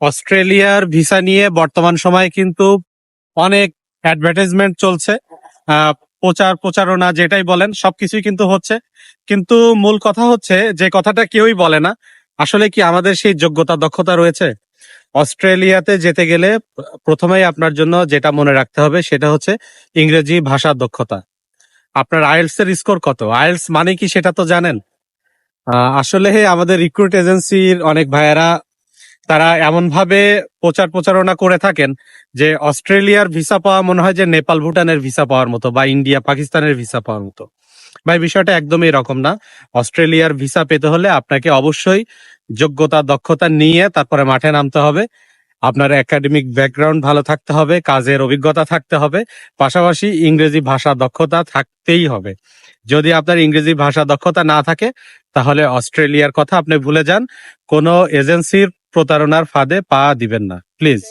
অস্ট্রেলিয়ার ভিসা নিয়ে বর্তমান সময়ে কিন্তু অনেক অ্যাডভার্টাইজমেন্ট চলছে। প্রচার প্রচারণা যেটাই বলেন, সবকিছুই কিন্তু হচ্ছে। কিন্তু মূল কথা হচ্ছে, যে কথাটা কেউই বলে না, আসলে কি আমাদের সেই যোগ্যতা, দক্ষতা রয়েছে? অস্ট্রেলিয়াতে যেতে গেলে প্রথমেই আপনার জন্য যেটা মনে রাখতে হবে, সেটা হচ্ছে ইংরেজি ভাষার দক্ষতা। আপনার আইএলস এর স্কোর কত? আইএলস মানে কি সেটা তো জানেন? আসলে আমাদের রিক্রুট এজেন্সির অনেক ভাইয়েরা তারা এমন ভাবে প্রচার প্রচারণা করে থাকেন যে অস্ট্রেলিয়ার ভিসা পাওয়া মনে হয় যে নেপাল, ভুটানের ভিসা পাওয়ার মতো বা ইন্ডিয়া, পাকিস্তানের ভিসা পাওয়ার মতো। ভাই, বিষয়টা একদমই এরকম না। অস্ট্রেলিয়ার ভিসা পেতে হলে আপনাকে অবশ্যই যোগ্যতা, দক্ষতা নিয়ে তারপরে মাঠে নামতে হবে। আপনার একাডেমিক ব্যাকগ্রাউন্ড ভালো থাকতে হবে, কাজের অভিজ্ঞতা থাকতে হবে, পাশাপাশি ইংরেজি ভাষা দক্ষতা থাকতেই হবে। যদি আপনার ইংরেজি ভাষা দক্ষতা না থাকে, তাহলে অস্ট্রেলিয়ার কথা আপনি ভুলে যান। কোনো এজেন্সির প্রতারণার ফাঁদে পা দিবেন না প্লিজ।